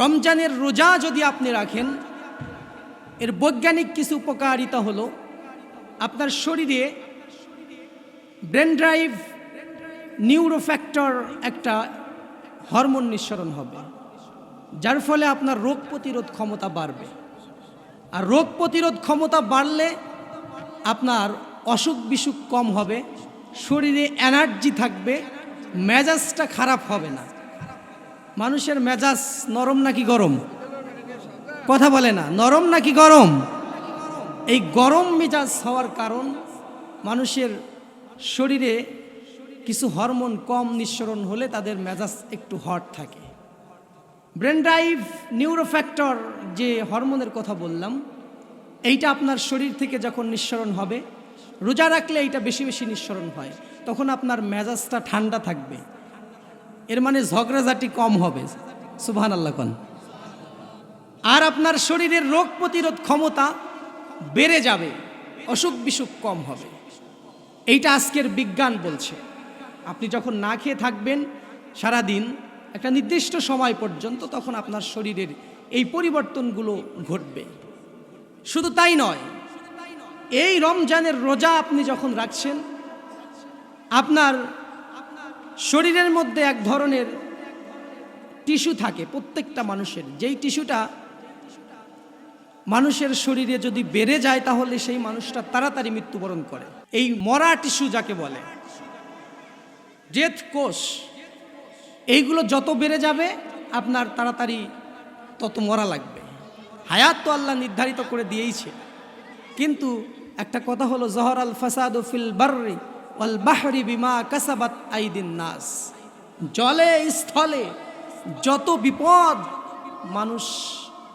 রমজানের রোজা যদি আপনি রাখেন, এর বৈজ্ঞানিক কিছু উপকারিতা হলো, আপনার শরীরে ব্রেন ড্রাইভ নিউরোফ্যাক্টর একটা হরমোন নিঃসরণ হবে, যার ফলে আপনার রোগ প্রতিরোধ ক্ষমতা বাড়বে। আর রোগ প্রতিরোধ ক্ষমতা বাড়লে আপনার অসুখ বিসুখ কম হবে, শরীরে এনার্জি থাকবে, মেজাজটা খারাপ হবে না। মানুষের মেজাজ নরম নাকি গরম? কথা বলে না, নরম নাকি গরম? এই গরম মেজাজ হওয়ার কারণ মানুষের শরীরে কিছু হরমোন কম নিঃসরণ হলে তাদের মেজাজ একটু হট থাকে। ব্রেন ড্রাইভ, নিউরোফ্যাক্টর যে হরমোনের কথা বললাম, এইটা আপনার শরীর থেকে যখন নিঃসরণ হবে, রোজা রাখলে এইটা বেশি বেশি নিঃসরণ হয়, তখন আপনার মেজাজটা ঠান্ডা থাকবে। এর মানে ঝগড়াঝাটি কম হবে। সুবহান আল্লাহ কন। আর আপনার শরীরের রোগ প্রতিরোধ ক্ষমতা বেড়ে যাবে, অসুখ বিসুখ কম হবে। এইটা আজকের বিজ্ঞান বলছে। আপনি যখন না খেয়ে থাকবেন সারাদিন, একটা নির্দিষ্ট সময় পর্যন্ত তখন আপনার শরীরের এই পরিবর্তনগুলো ঘটবে। শুধু তাই নয়, এই রমজানের রোজা আপনি যখন রাখছেন, আপনার শরীরের মধ্যে এক ধরনের টিস্যু থাকে প্রত্যেকটা মানুষের। যেই টিস্যুটা মানুষের শরীরে যদি বেড়ে যায় তাহলে সেই মানুষটা তাড়াতাড়ি মৃত্যুবরণ করে। এই মরা টিস্যু যাকে বলে ডেথ কোষ, এইগুলো যত বেড়ে যাবে আপনার তাড়াতাড়ি তত মরা লাগবে। হায়াত তো আল্লাহ নির্ধারিত করে দিয়েইছে। কিন্তু একটা কথা হলো জহর আল ফাসাদ ফিল বার্রি ওয়াল বাহরি বিমা কাসাবাত আইদিন নাস। জলে, স্থলে যত বিপদ মানুষ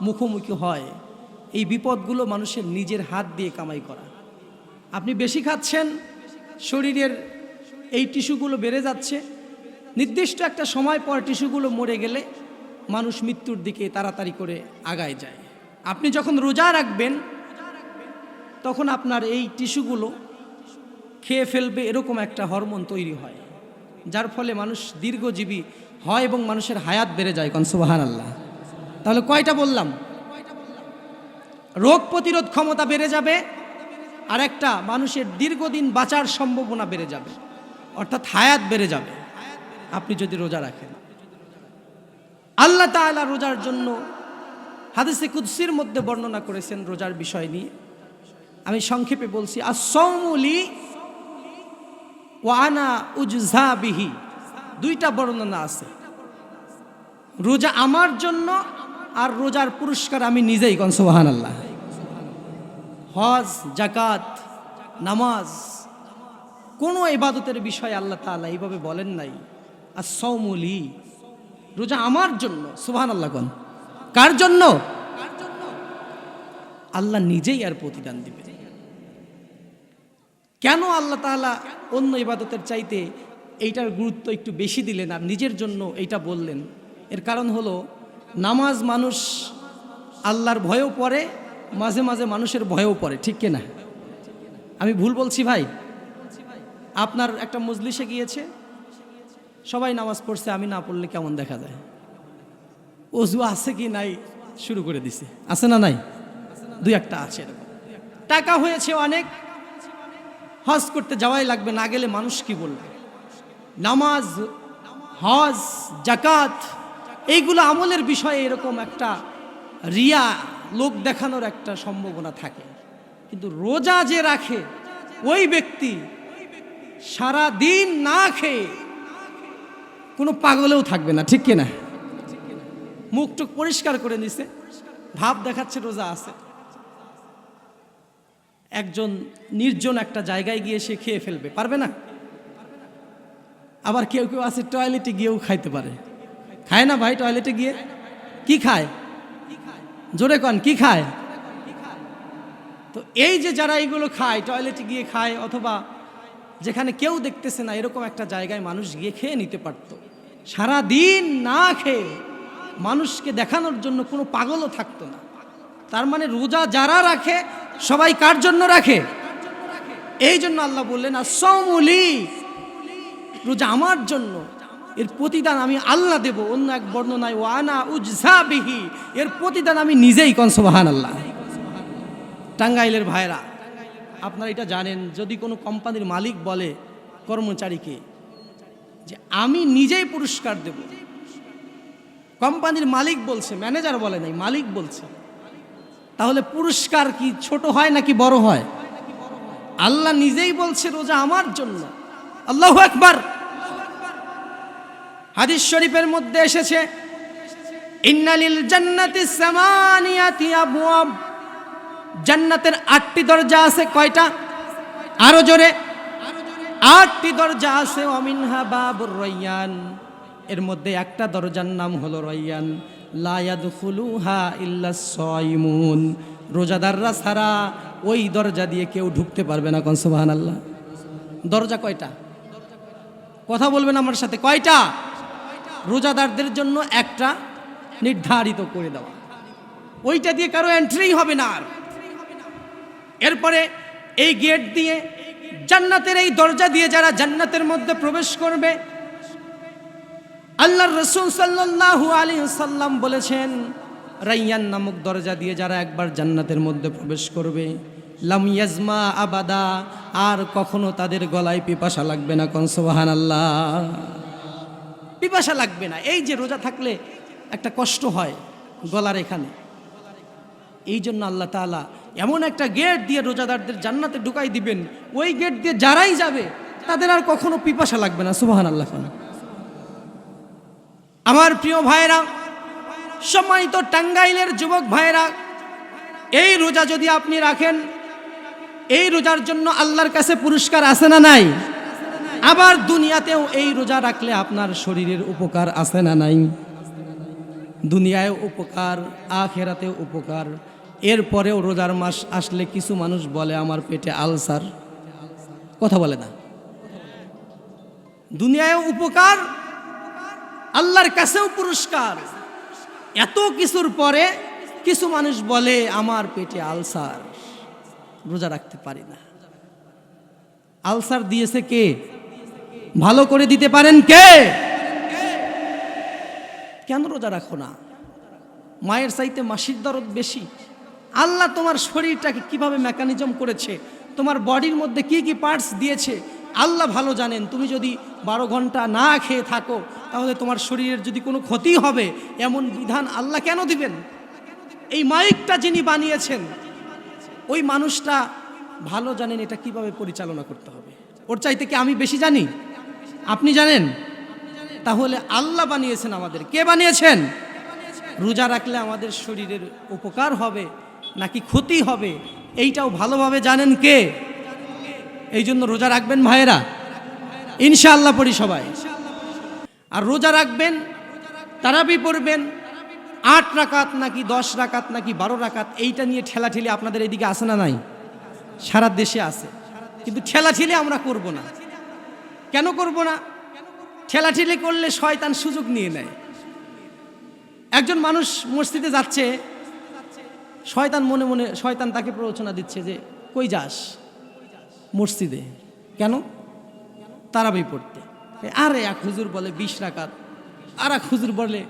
মুখোমুখি হয়, এই বিপদগুলো মানুষের নিজের হাত দিয়ে কামাই করা। আপনি বেশি খাচ্ছেন, শরীরের এই টিস্যুগুলো বেড়ে যাচ্ছে। নির্দিষ্ট একটা সময় পর টিস্যুগুলো মরে গেলে মানুষ মৃত্যুর দিকে তাড়াতাড়ি করে আগায় যায়। আপনি যখন রোজা রাখবেন, তখন আপনার এই টিস্যুগুলো খেয়ে ফেলবে এরকম একটা হরমোন তৈরি হয়, যার ফলে মানুষ দীর্ঘজীবী হয় এবং মানুষের হায়াত বেড়ে যায় কনসুবাহান আল্লাহ তাহলে কয়টা বললাম? রোগ প্রতিরোধ ক্ষমতা বেড়ে যাবে, আর একটা মানুষের দীর্ঘদিন বাঁচার সম্ভাবনা বেড়ে যাবে, অর্থাৎ হায়াত বেড়ে যাবে। আপনি যদি রোজা রাখেন। আল্লাহ তাআলা রোজার জন্য হাদিসে কুদ্সির মধ্যে বর্ণনা করেছেন রোজার বিষয় নিয়ে। আমি সংক্ষেপে বলছি আসৌমুলি ওয়ানা উজা বিহি। দুইটা বর্ণনা আছে। রোজা আমার জন্য আর রোজার পুরস্কার আমি নিজেই কনসোবাহান আল্লাহ হজ জাকাত নামাজ, কোনো ইবাদতের বিষয়ে আল্লাহ তাআলা এইভাবে বলেন নাই। আর সৌমুলি রোজা আমার জন্য সুবহান আল্লাহ কন। কার জন্য? আল্লাহ নিজেই আর প্রতিদান দিবে কেন আল্লাহ তাআলা অন্য ইবাদতের চাইতে এইটার গুরুত্ব একটু বেশি দিলেন আর নিজের জন্য এইটা বললেন? এর কারণ হলো, নামাজ মানুষ আল্লাহর ভয়েও পড়ে, মাঝে মাঝে মানুষের ভয়েও পড়ে, ঠিক কিনা? আমি ভুল বলছি ভাই? আপনার একটা মজলিসে গিয়েছে, সবাই নামাজ পড়ছে, আমি না পড়লে কেমন দেখা যায়? অজু আছে কি নাই শুরু করে দিছে। আছে না নাই? দুই একটা আছে এরকম। টাকা হয়েছে অনেক হজ করতে যাওয়াই লাগবে, না গেলে মানুষ কি বলবে? নামাজ, হজ জাকাত এইগুলো আমলের বিষয়ে এরকম একটা রিয়া লোক দেখানোর একটা সম্ভাবনা থাকে। কিন্তু রোজা যে রাখে, ওই ব্যক্তি সারা দিন না খেয়ে কোনো পাগলেও থাকবে না, ঠিক কিনা? মুখটুক পরিষ্কার করে নিছে, ভাব দেখাচ্ছে রোজা আছে। একজন নির্জন একটা জায়গায় গিয়ে সে খেয়ে ফেলবে, পারবে না? আবার কেউ কেউ আছে টয়লেটে গিয়েও খাইতে পারে। খায় না ভাই টয়লেটে গিয়ে? কি খায়? জোরে কন, কি খায়? তো এই যে যারা এইগুলো খায় টয়লেটে গিয়ে খায়, অথবা যেখানে কেউ দেখতেছে না, এরকম একটা জায়গায় মানুষ গিয়ে খেয়ে নিতে পারত। সারা দিন না খেয়ে মানুষকে দেখানোর জন্য কোনো পাগলও থাকতো না। তার মানে রোজা যারা রাখে সবাই কার জন্য রাখে? এই জন্য আল্লাহ বললেন আসৌমুলি রোজা আমার জন্য। এর প্রতিদান আমি আল্লাহ দেব, অন্য এক বর্ণনায় ও আনা উজা বিহি। এর প্রতিদান আমি নিজেই কনসবাহান আল্লাহ টাঙ্গাইলের ভাইরা আপনারা এটা জানেন, যদি কোনো কোম্পানির মালিক বলে কর্মচারীকে যে, আমি নিজেই পুরস্কার দেব। কোম্পানির মালিক বলছে, ম্যানেজার বলে নাই, মালিক বলছে। তাহলে পুরস্কার কি ছোট হয় নাকি বড় হয়? আল্লাহ নিজেই বলছে রোজা আমার জন্য। আল্লাহ একবার হাদিস শরীফের মধ্যে এসেছে, ইন্নালিল জান্নাতি সামানিয়াতি আবওয়াব। জান্নাতের আটটি দরজা আছে কয়টা? আরও জোরে। আটটি দরজা আছে অমিনহা বাবুর রയ്যান এর মধ্যে একটা দরজার নাম হলো রയ്যান রোজাদাররা ছাড়া ওই দরজা দিয়ে কেউ ঢুকতে পারবে না কন, সুবহানাল্লাহ। দরজা কয়টা? কথা বলবেন আমার সাথে, কয়টা? রোজাদারদের জন্য একটা নির্ধারিত করে দেওয়া। ওইটা দিয়ে কারও এন্ট্রি হবে না আর। এরপরে এই গেট দিয়ে জান্নাতের এই দরজা দিয়ে যারা জান্নাতের মধ্যে প্রবেশ করবে আল্লাহর রসুল সাল্লাল্লাহু আলী সাল্লাম বলেছেন, রাইয়ান নামক দরজা দিয়ে যারা একবার জান্নাতের মধ্যে প্রবেশ করবে, লাম ইয়াজমা আবাদা, আর কখনো তাদের গলায় পিপাসা লাগবে না কনসবাহান আল্লাহ পিপাসা লাগবে না। এই যে রোজা থাকলে একটা কষ্ট হয় গলার এখানে। এই জন্য আল্লাহ তাআলা এমন একটা গেট দিয়ে রোজাদারদের জান্নাতে ঢুকাই দিবেন। ওই গেট দিয়ে যারাই যাবে, তাদের আর কখনো পিপাসা লাগবে না সুবাহান আল্লাহ খান আমার প্রিয় ভাইরা সম্মানিত টাঙ্গাইলের যুবক ভাইরা এই রোজা যদি আপনি রাখেন, এই রোজার জন্য আল্লাহর কাছে পুরস্কার আছে না নাই? আবার দুনিয়াতেও এই রোজা রাখলে আপনার শরীরের উপকার আছে না নাই? দুনিয়ায় উপকার, আখেরাতেও উপকার। এরপরেও রোজার মাস আসলে কিছু মানুষ বলে, আমার পেটে আলসার। কথা বলে না। দুনিয়ায় উপকার আল্লাহর কাছেও পুরস্কার। এত কিছুর পরে কিছু মানুষ বলে, আমার পেটে আলসার। রোজা রাখতে পারি না। আলসার দিয়েছে কে? ভালো করে দিতে পারেন কে? কেন রোজা রাখো না? মায়ের চাইতে মাসির দরদ বেশি। আল্লাহ তোমার শরীরটাকে কীভাবে মেকানিজম করেছে? তোমার বডির মধ্যে কি কি পার্টস দিয়েছে? আল্লাহ ভালো জানেন। তুমি যদি বারো ঘণ্টা না খেয়ে থাকো তাহলে তোমার শরীরের যদি কোনো ক্ষতি হবে, এমন বিধান আল্লাহ কেন দিবেন? এই মাইকটা যিনি বানিয়েছেন, ওই মানুষটা ভালো জানেন এটা কীভাবে পরিচালনা করতে হবে। ওর চাইতে কি আমি বেশি জানি? আপনি জানেন? তাহলে আল্লাহ বানিয়েছেন আমাদের। কে বানিয়েছেন? রোজা রাখলে আমাদের শরীরের উপকার হবে, নাকি ক্ষতি হবে, এইটাও ভালোভাবে জানেন কে? এই জন্য রোজা রাখবেন ভাইয়েরা। ইনশাআল্লাহ পড়ি সবাই। আর রোজা রাখবেন, তারাবি পড়বেন, আট রাকাত নাকি দশ রাকাত নাকি বারো রাকাত, এইটা নিয়ে ঠেলাঠেলি আপনাদের এদিকে আসে না নাই? সারা দেশে আছে। কিন্তু ঠেলাঠেলি আমরা করব না। কেন করব না? ঠেলাঠেলি করলে শয়তান সুযোগ নিয়ে নেয়। একজন মানুষ মসজিদে যাচ্ছে, শয়তান মনে মনে, শয়তান তাকে প্ররোচনা দিচ্ছে যে, কই যাস মসজিদে? কেন? তারাবি পড়তে। আরে এক হুজুর বলে বিশ রাকাত, আর এক হুজুর বলে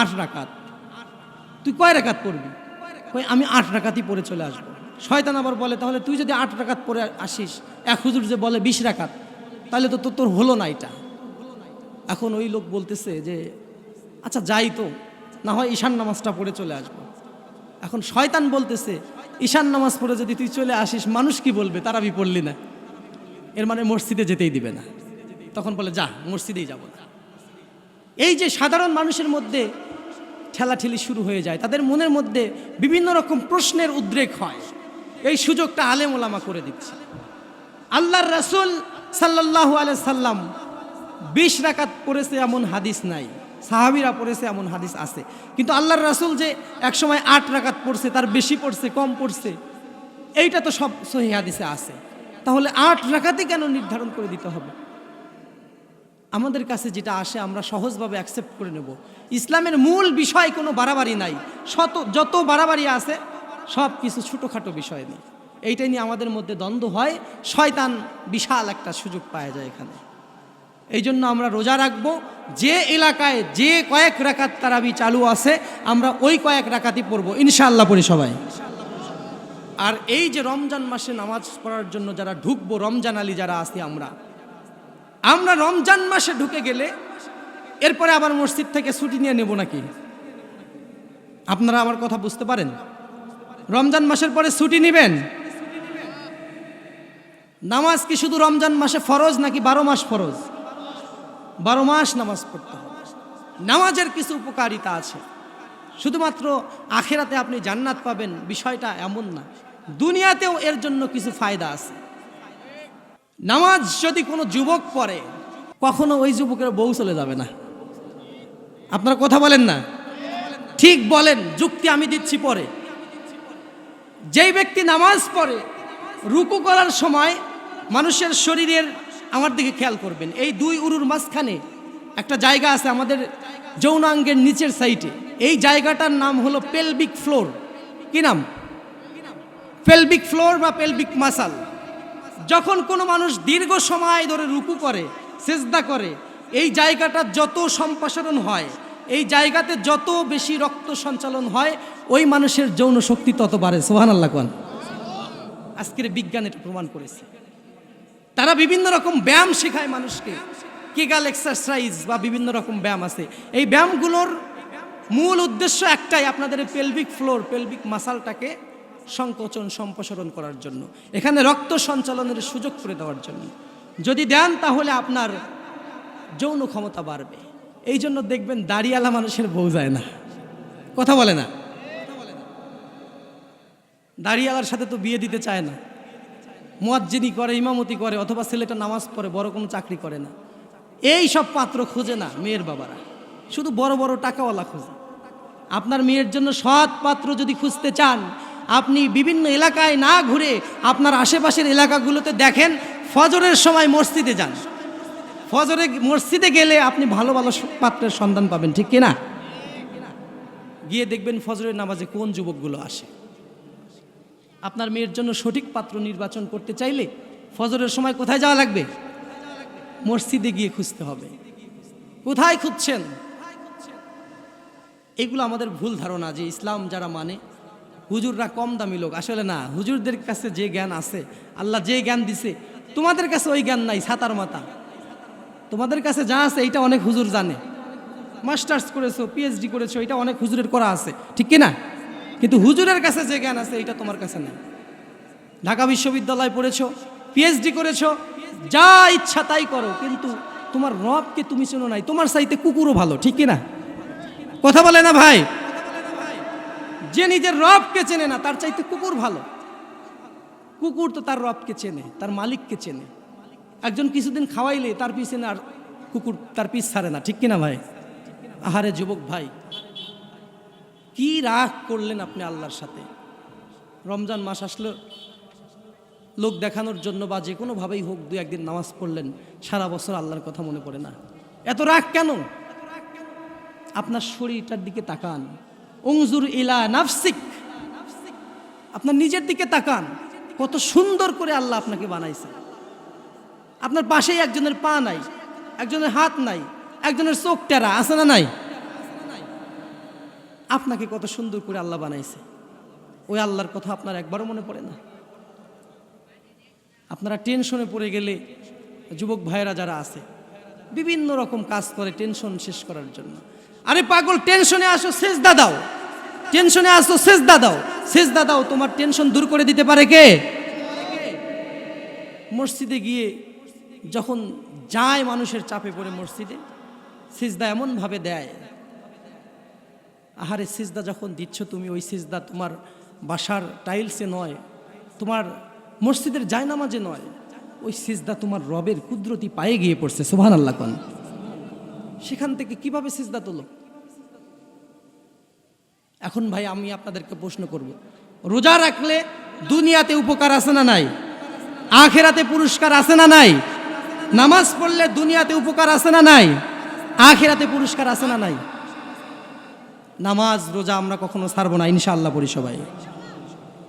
আট রাকাত। তুই কয় রাকাত পড়বি? কই আমি আট রাকাতই পড়ে চলে আসব। শয়তান আবার বলে, তাহলে তুই যদি আট রাকাত পড়ে আসিস, এক হুজুর যে বলে বিশ রাকাত, তাহলে তো তোর তোর হলো না এটা। এখন ওই লোক বলতেছে যে আচ্ছা যাই তো, না হয় ঈশান নামাজটা পড়ে চলে আসব। এখন শয়তান বলতেছে, ঈশান নামাজ পড়ে যদি তুই চলে আসিস, মানুষ কি বলবে? তারাবি পড়লি না। এর মানে মসজিদে যেতেই দিবে না। তখন বলে, যা, মসজিদেই যাব। এই যে সাধারণ মানুষের মধ্যে ঠেলাঠেলি শুরু হয়ে যায়, তাদের মনের মধ্যে বিভিন্ন রকম প্রশ্নের উদ্রেক হয়। এই সুযোগটা আলেম ওলামা করে দিচ্ছে। আল্লাহর রাসূল সাল্লাল্লাহু আলাইহি সাল্লাম বিশ রাকাত পড়েছে এমন হাদিস নাই, সাহাবিরা পড়েছে এমন হাদিস আছে। কিন্তু আল্লাহর রাসূল যে একসময় আট রাকাত পড়ছে, তার বেশি পড়ছে, কম পড়ছে, এইটা তো সব সহি হাদিসে আছে। তাহলে আট রাকাতই কেন নির্ধারণ করে দিতে হবে? আমাদের কাছে যেটা আসে, আমরা সহজভাবে অ্যাকসেপ্ট করে নেব। ইসলামের মূল বিষয় কোনো বাড়াবাড়ি নাই। শত, যত বাড়াবাড়ি আছে, সব কিছু ছোটোখাটো বিষয় নেই এইটাই নিয়ে আমাদের মধ্যে দ্বন্দ্ব হয়। শয়তান বিশাল একটা সুযোগ পাওয়া যায় এখানে। এই জন্য আমরা রোজা রাখব। যে এলাকায় যে কয়েক রাকাত তারাবি চালু আছে, আমরা ওই কয়েক রাকাতই পড়ব। ইনশাআল্লাহ পড়ি সবাই। আর এই যে রমজান মাসে নামাজ পড়ার জন্য যারা ঢুকবো, রমজান আলী যারা আছি আমরা আমরা রমজান মাসে ঢুকে গেলে এরপরে আবার মসজিদ থেকে ছুটি নিয়ে নেব নাকি? আপনারা আমার কথা বুঝতে পারেন? রমজান মাসের পরে ছুটি নেবেন? নামাজ কি শুধু রমজান মাসে ফরজ নাকি বারো মাস ফরজ? বারো মাস নামাজ পড়তে হবে। নামাজের কিছু উপকারিতা আছে। শুধুমাত্র আখেরাতে আপনি জান্নাত পাবেন বিষয়টা এমন না। দুনিয়াতেও এর জন্য কিছু ফায়দা আছে। নামাজ যদি কোনো যুবক পড়ে, কখনো ওই যুবকের বউ চলে যাবে না। আপনারা কথা বলেন না? ঠিক বলেন, যুক্তি আমি দিচ্ছি পরে। যেই ব্যক্তি নামাজ পড়ে, রুকু করার সময় মানুষের শরীরের আমার দিকে খেয়াল করবেন। এই দুই উরুর মাঝখানে একটা জায়গা আছে আমাদের যৌনাঙ্গের নিচের সাইডে। এই জায়গাটার নাম হলো পেলবিক ফ্লোর। কি নাম? পেলবিক ফ্লোর বা পেলবিক মাসাল। যখন কোনো মানুষ দীর্ঘ সময় ধরে রুকু করে, সেজদা করে, এই জায়গাটা যত সম্প্রসারণ হয়, এই জায়গাতে যত বেশি রক্ত সঞ্চালন হয়, ওই মানুষের যৌন শক্তি তত বাড়ে। সোহান আল্লাহ খান আজকের বিজ্ঞান এটা প্রমাণ করেছে। তারা বিভিন্ন রকম ব্যায়াম শেখায় মানুষকে। কেগাল এক্সারসাইজ বা বিভিন্ন রকম ব্যায়াম আছে। এই ব্যায়ামগুলোর মূল উদ্দেশ্য একটাই, আপনাদের পেলভিক ফ্লোর পেলভিক মাসালটাকে সংকোচন সম্প্রসারণ করার জন্য। এখানে রক্ত সঞ্চালনের সুযোগ করে দেওয়ার জন্য। যদি দেন তাহলে আপনার যৌন ক্ষমতা বাড়বে। এই জন্য দেখবেন দাড়িয়ালা মানুষের বউ যায় না। কথা বলে না। দাড়িয়ালার সাথে তো বিয়ে দিতে চায় না। মোয়াজ্জিনি করে, ইমামতি করে, অথবা ছেলেটা নামাজ পড়ে, বড় কোনো চাকরি করে না। এই সব পাত্র খোঁজে না মেয়ের বাবারা। শুধু বড় বড় টাকাওয়ালা খোঁজে। আপনার মেয়ের জন্য সৎ পাত্র যদি খুঁজতে চান আপনি বিভিন্ন এলাকায় না ঘুরে আপনার আশেপাশের এলাকাগুলোতে দেখেন ফজরের সময় মসজিদে যান। ফজরে মসজিদে গেলে আপনি ভালো ভালো পাত্রের সন্ধান পাবেন, ঠিক কিনা? গিয়ে দেখবেন ফজরের নামাজে কোন যুবকগুলো আসে। আপনার মেয়ের জন্য সঠিক পাত্র নির্বাচন করতে চাইলে ফজরের সময় কোথায় যাওয়া লাগবে? মসজিদে গিয়ে খুঁজতে হবে। কোথায় খুঁজছেন? এগুলো আমাদের ভুল ধারণা যে ইসলাম যারা মানে হুজুররা কম দামি লোক। আসলে না, হুজুরদের কাছে যে জ্ঞান আছে, আল্লাহ যে জ্ঞান দিছে, তোমাদের কাছে ওই জ্ঞান নাই ছাতার মাতা। তোমাদের কাছে যা আছে, এইটা অনেক হুজুর জানে। মাস্টার্স করেছ পিএইচডি করেছ, এটা অনেক হুজুরের করা আছে। ঠিক কি না কিন্তু হুজুরের কাছে যে জ্ঞান আছে এটা তোমার কাছে নেই। ঢাকা বিশ্ববিদ্যালয় পড়েছো পিএইচডি করেছ, যা ইচ্ছা তাই করো, কিন্তু তোমার রবকে তুমি চেনো নাই, তোমার চাইতে কুকুরও ভালো, ঠিক কি না কথা বলে না ভাই? যে নিজের রবকে চেনে না, তার চাইতে কুকুর ভালো। কুকুর তো তার রবকে চেনে, তার মালিককে চেনে। একজন কিছুদিন খাওয়াইলে তার পিছনে আর কুকুর তার পিছ ছাড়ে না, ঠিক কিনা ভাই? আহারে যুবক ভাই, কি রাগ করলেন আপনি আল্লাহর সাথে? রমজান মাস আসলো, লোক দেখানোর জন্য বা যে কোনোভাবেই হোক দু একদিন নামাজ পড়লেন, সারা বছর আল্লাহর কথা মনে পড়ে না। এত রাগ কেন? আপনার শরীরটার দিকে তাকান। অংজুর ইলা নাফসিক। আপনার নিজের দিকে তাকান, কত সুন্দর করে আল্লাহ আপনাকে বানাইছে। আপনার পাশেই একজনের পা নাই, একজনের হাত নাই, একজনের চোখ টেরা, আছে না নাই? আপনাকে কত সুন্দর করে আল্লাহ বানাইছে। ওই আল্লাহর কথা আপনার একবারও মনে পড়ে না। আপনারা টেনশনে পড়ে গেলে যুবক ভাইয়েরা যারা আছে, বিভিন্ন রকম কাজ করে টেনশন শেষ করার জন্য। আরে পাগল, টেনশনে আসো, সেজদা দাও। টেনশনে আসো, সেজদা দাও। সেজদা দাও, তোমার টেনশন দূর করে দিতে পারে কে? মসজিদে গিয়ে যখন যায় মানুষের চাপে পড়ে মসজিদে, সিজদা এমনভাবে দেয়, আহারে সিজদা যখন দিচ্ছ তুমি, ওই সিজদা তোমার বাসার টাইলসে নয়, তোমার মসজিদের জায়নামাজে নয়, ওই সিজদা তোমার রবের কুদরতি পায়ে গিয়ে পড়ছে সোহান আল্লাহ কন। সেখান থেকে কীভাবে সিজদা তোলো? এখন ভাই, আমি আপনাদেরকে প্রশ্ন করব। রোজা রাখলে দুনিয়াতে উপকার আছে না নাই? আখেরাতে পুরস্কার আছে না নাই? নামাজ পড়লে দুনিয়াতে উপকার আছে না নাই? আখেরাতে পুরস্কার আছে না নাই? নামাজ, রোজা আমরা কখনো ছাড়বো না, ইনশাআল্লাহ সবাই।